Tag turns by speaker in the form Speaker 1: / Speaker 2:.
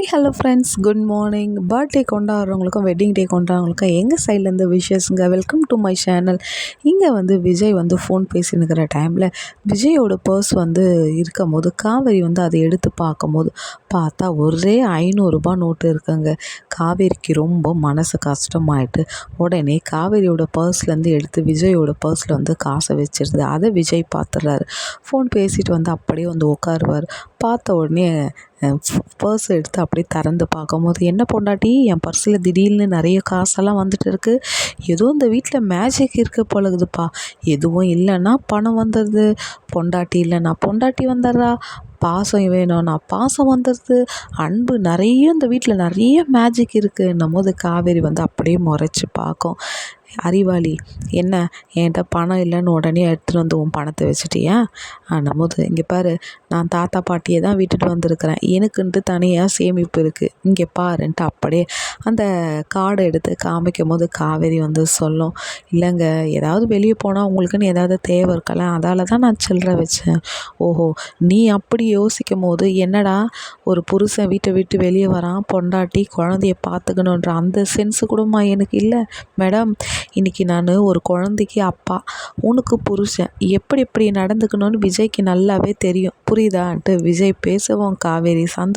Speaker 1: Hi hello friends good morning birthday கொண்டாடுறவங்களுக்கும் wedding day கொண்டாடுறவங்களுக்கும் எங்கள் சைட்லேருந்து விஷயஸுங்க வெல்கம் டு மை சேனல் இங்கே வந்து விஜய் வந்து ஃபோன் பேசினுக்கிற டைமில் விஜயோட பர்ஸ் வந்து இருக்கும் போது காவேரி வந்து அதை எடுத்து பார்க்கும்போது பார்த்தா ஒரே ஐநூறுரூபா நோட்டு இருக்குங்க. காவேரிக்கு ரொம்ப மனசு கஷ்டமாயிட்டு உடனே காவேரியோட பர்ஸ்லேருந்து எடுத்து விஜயோட பர்ஸில் வந்து காசை வச்சிருது. அதை விஜய் பார்த்துட்றாரு. ஃபோன் பேசிட்டு வந்து அப்படியே வந்து உட்காருவார். பார்த்த உடனே பர்ஸ் எடுத்து அப்படியே திறந்து பார்க்கும்போது என்ன பொண்டாட்டி என் பர்ஸில் திடீர்னு நிறைய காசெல்லாம் வந்துட்டு இருக்குது ஏதோ இந்த வீட்டில் மேஜிக் இருக்க பழகுதுப்பா எதுவும் இல்லைன்னா பணம் வந்துடுது பொண்டாட்டி இல்லைன்னா பொண்டாட்டி வந்துடுறா. பாசம் வேணும்னா பாசம் வந்துடுது அன்பு நிறைய இந்த வீட்டில் நிறைய மேஜிக் இருக்குன்னும் போது காவேரி வந்து அப்படியே முறைச்சி பார்க்கும். அறிவாளி. என்ன? என்கிட்ட பணம் இல்லைன்னு உடனே எடுத்துகிட்டு வந்து உன் பணத்தை வச்சுட்டியா? போது இங்கே பாரு. நான் தாத்தா பாட்டியை தான் விட்டுட்டு வந்திருக்கிறேன். எனக்குன்ட்டு தனியாக சேமிப்பு இருக்குது இங்கே பாருன்ட்டு அப்படியே அந்த கார்டை எடுத்து காமிக்கும் போது காவேரி வந்து சொல்லும். இல்லைங்க ஏதாவது வெளியே போனால் உங்களுக்குன்னு ஏதாவது தேவை இருக்கல. அதால் தான் நான் சில்லற வச்சேன். ஓஹோ நீ அப்படி யோசிக்கும் போது என்னடா ஒரு புருஷன் வீட்டை விட்டு வெளியே வரான்? பொண்டாட்டி குழந்தைய பார்த்துக்கணுன்ற அந்த சென்ஸு கூடமா எனக்கு இல்லை? மேடம் இன்றைக்கி நான் ஒரு குழந்தைக்கு அப்பா உனக்கு புருஷன். எப்படி எப்படி நடந்துக்கணும்னு விஜய்க்கு நல்லாவே தெரியும். புரியுதான்ட்டு விஜய் பேசவும் காவேரி சந்தோஷம்